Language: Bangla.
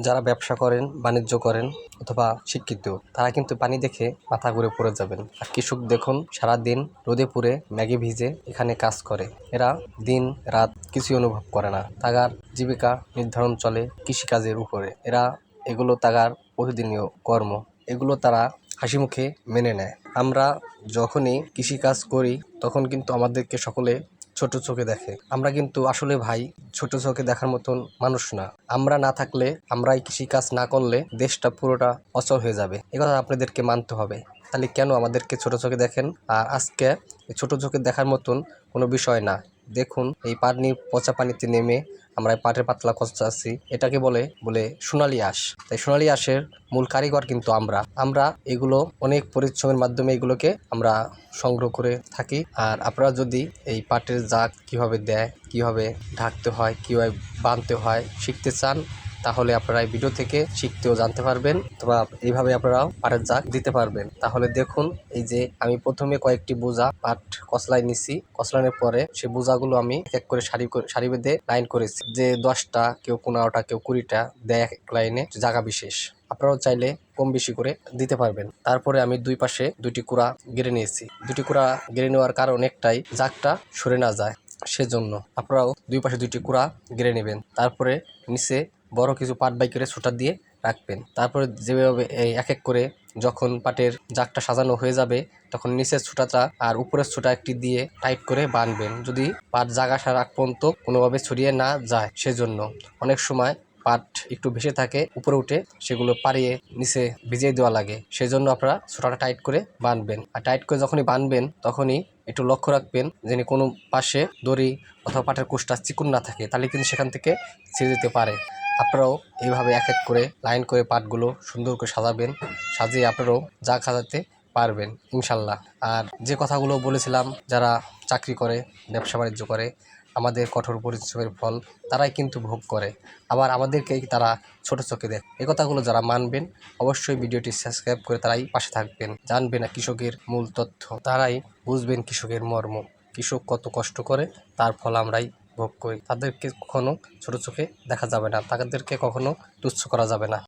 যারা ব্যবসা করেন, বাণিজ্য করেন অথবা শিক্ষিত, তারা কিন্তু পানি দেখে মাথা ঘুরে পড়ে যাবেন। আর কৃষক দেখুন, সারাদিন রোদে পুড়ে ম্যাগে ভিজে এখানে কাজ করে। এরা দিন, রাত কিছুই অনুভব করে না। তাগার জীবিকা নির্ধারণ চলে কৃষিকাজের উপরে। এরা এগুলো তাগার প্রতিদিনীয় কর্ম। এগুলো তারা হাসি মুখে মেনে নেয়। আমরা যখনই কৃষিকাজ করি, তখন কিন্তু আমাদেরকে সকলে ছোট চোখে দেখে। আমরা কিন্তু আসলে ভাই, ছোট চোখে দেখার মতন মানুষ না। আমরা না থাকলে আমরা এই কৃষিকাজ না করলে দেশটা পুরোটা অচল হয়ে যাবে। কথা আপনাদেরকে মানতে হবে। তাহলে কেন আমাদেরকে ছোট চোখে দেখেন? আর আজকে ছোট চোখে দেখার মতন কোনো বিষয় না। দেখুন, এই পানি, পচা পানিতে নেমে আমরা পাটের পাতলা কচাচ্ছি এটাকে বলে বলে সোনালি আঁশ। তাই সোনালি আঁশের মূল কারিগর কিন্তু আমরা। আমরা এগুলো অনেক পরিশ্রমের মাধ্যমে এগুলোকে আমরা সংগ্রহ করে থাকি। আর আপনারা যদি এই পাটের জাগ কীভাবে দেয়, কীভাবে ঢাকতে হয়, কীভাবে বাঁধতে হয়, শিখতে চান তাহলে আপনারা এই ভিডিও থেকে শিখতেও জানতে পারবেন অথবা এইভাবে আপনারাও পাটের জাগ দিতে পারবেন। তাহলে দেখুন, এই যে আমি প্রথমে কয়েকটি বোঝা পাট কসলাই নিছি। কসলানোর পরে সে বোঝাগুলো আমি এক করে সারি সারি বেঁধে লাইন করেছি। যে দশটা, কেউ পনেরোটা, কেউ কুড়িটা দেয় এক লাইনে জায়গা বিশেষ। আপনারাও চাইলে কম বেশি করে দিতে পারবেন। তারপরে আমি দুই পাশে দুটি কুড়া গেড়ে নিয়েছি। দুটি কুড়া গেড়ে নেওয়ার কারণ একটাই, জাগটা সরে না যায়। সেজন্য আপনারাও দুই পাশে দুইটি কুড়া গেড়ে নেবেন। তারপরে নিচে বড় কিছু পাট বাই করে ছোটা দিয়ে রাখবেন। তারপরে যেভাবে এই এক এক করে যখন পাটের জাগটা সাজানো হয়ে যাবে, তখন নিচের ছোটাটা আর উপরের ছোটা একটি দিয়ে টাইট করে বাঁধবেন যদি পাট জাগা সার পর্যন্ত কোনোভাবে ছড়িয়ে না যায়, সেজন্য অনেক সময় পাট একটু ভেসে থাকে, উপরে উঠে সেগুলো পাড়িয়ে নিচে ভিজিয়ে দেওয়া লাগে। সেজন্য আপনারা ছোটাটা টাইট করে বাঁধবেন আর টাইট করে যখনই বাঁধবেন তখনই একটু লক্ষ্য রাখবেন যেন কোনো পাশে দড়ি অথবা পাটের কোষটা চিকুন না থাকে, তাহলে কিন্তু সেখান থেকে ছিঁড়ে যেতে পারে। আপনারাও এইভাবে এক এক করে লাইন করে পাটগুলো সুন্দর করে সাজাবেন, সাজিয়ে আপনারাও যা সাজাতে পারবেন, ইনশাল্লাহ। আর যে কথাগুলো বলেছিলাম, যারা চাকরি করে, ব্যবসা বাণিজ্য করে, আমাদের কঠোর পরিশ্রমের ফল, তারাই কিন্তু ভোগ করে। আবার আমাদেরকেই তারা ছোট চোখে দেয় এই কথাগুলো যারা মানবেন, অবশ্যই ভিডিওটি সাবস্ক্রাইব করে তারাই পাশে থাকবেন। জানবেন না কৃষকের মূল তথ্য। তারাই বুঝবেন কৃষকের মর্ম। কৃষক কত কষ্ট করে, তার ফল আমরাই ভোগ করি। তাদেরকে কখনো ছোট চোখে দেখা যাবে না। তাদেরকে কখনো তুচ্ছ করা যাবে না।